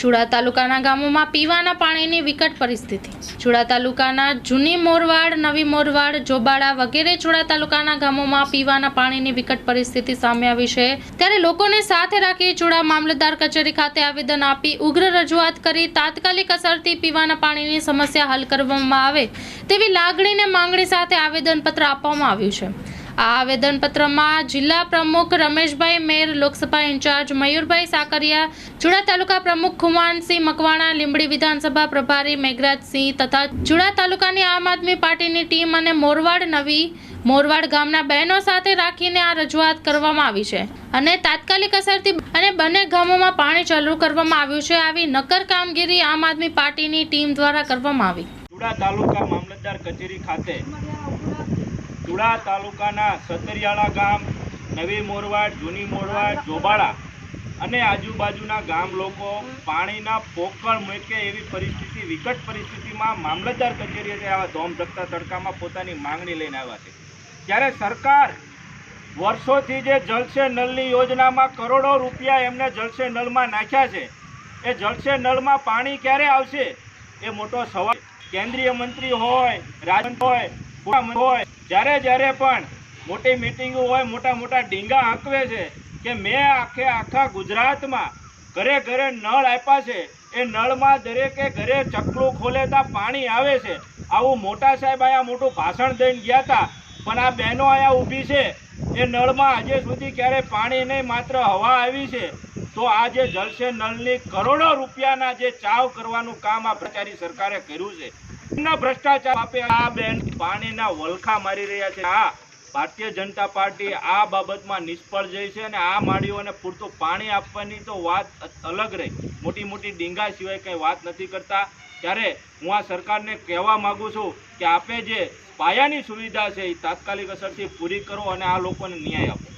ચુડા તાલુકાના ગામોમાં પીવાના પાણીની વિકટ પરિસ્થિતિ. ચુડા તાલુકાના જૂની મોરવાડ, નવી મોરવાડ, જોબાળા વગેરે ચુડા તાલુકાના ગામોમાં પીવાના પાણીની વિકટ પરિસ્થિતિ સામે આવી છે. ત્યારે લોકોને સાથે રાખી ચુડા મામલતદાર કચેરી ખાતે આવેદન આપી ઉગ્ર રજૂઆત કરી તાત્કાલિક અસરથી પીવાના પાણીની સમસ્યા હલ કરવામાં આવે તેવી લાગણીને માંગણી સાથે આવેદનપત્ર આપવામાં આવ્યું છે. આ આવેદનપત્રમાં જિલ્લા પ્રમુખ રમેશભાઈ મેર, લોકસભા ઇન્ચાર્જ મયુરભાઈ સાકરિયા, જુડા તાલુકા પ્રમુખ ખુમાનસિંહ મકવાણા, લીંબડી વિધાનસભા પ્રભારી મેઘરાજસિંહ તથા જુડા તાલુકાની આમ આદમી પાર્ટીની ટીમ અને મોરવાડ નવી મોરવાડ ગામના બહેનો સાથે રાખીને આ રજૂઆત કરવામાં આવી છે. અને તાત્કાલિક અસરથી અને બંને ગામોમાં પાણી ચાલુ કરવામાં આવ્યું છે. આવી નક્કર કામગીરી આમ આદમી પાર્ટીની ટીમ દ્વારા કરવામાં આવી. જુડા તાલુકા મામલતદાર કચેરી ખાતે ચુડા તાલુકાના સતરિયાળા ગામ, નવી મોરવાડ, જૂની મોરવાડ, જોબાળા અને આજુબાજુના ગામ લોકો પાણીના પોકળ મૂકે એવી પરિસ્થિતિ, વિકટ પરિસ્થિતિમાં મામલતદાર કચેરીએ આવા ધોમધકતા તડકામાં પોતાની માંગણી લઈને આવ્યા છે. ત્યારે સરકાર વર્ષોથી જે જલસે નળની યોજનામાં કરોડો રૂપિયા એમને જલસે નળમાં નાખ્યા છે, એ જલસે નળમાં પાણી ક્યારે આવશે? એ મોટો સવાલ કેન્દ્રીય મંત્રી હોય રાજ હોય હોય જ્યારે જ્યારે પણ મોટી મિટિંગો હોય, મોટા મોટા ડીંગા હાંકવે છે કે મેં આખે આખા ગુજરાતમાં ઘરે ઘરે નળ આપ્યા છે, એ નળમાં દરેકે ઘરે ચકલું ખોલે ત્યાં પાણી આવે છે. આવું મોટા સાહેબ અહીંયા મોટું ભાષણ દઈને ગયા હતા પણ આ બહેનો અહીંયા ઊભી છે. એ નળમાં આજે સુધી ક્યારે પાણી નહીં, માત્ર હવા આવી છે. તો આ જે જલસે નળની કરોડો રૂપિયાના જે ચાવ કરવાનું કામ આ પ્રચારી સરકારે કર્યું છે. એમના ભ્રષ્ટાચાર આપે આ બેન પાણીના વલખા મારી રહ્યા છે. આ ભારતીય જનતા પાર્ટી આ બાબતમાં નિષ્ફળ જઈ છે અને આ માળીઓને પૂરતું પાણી આપવાની તો વાત અલગ રહી. મોટી મોટી ડીંગા સિવાય કંઈ વાત નથી કરતા. ત્યારે હું આ સરકારને કહેવા માગું છું કે આપે જે પાયાની સુવિધા છે એ તાત્કાલિક અસરથી પૂરી કરો અને આ લોકોને ન્યાય આપો.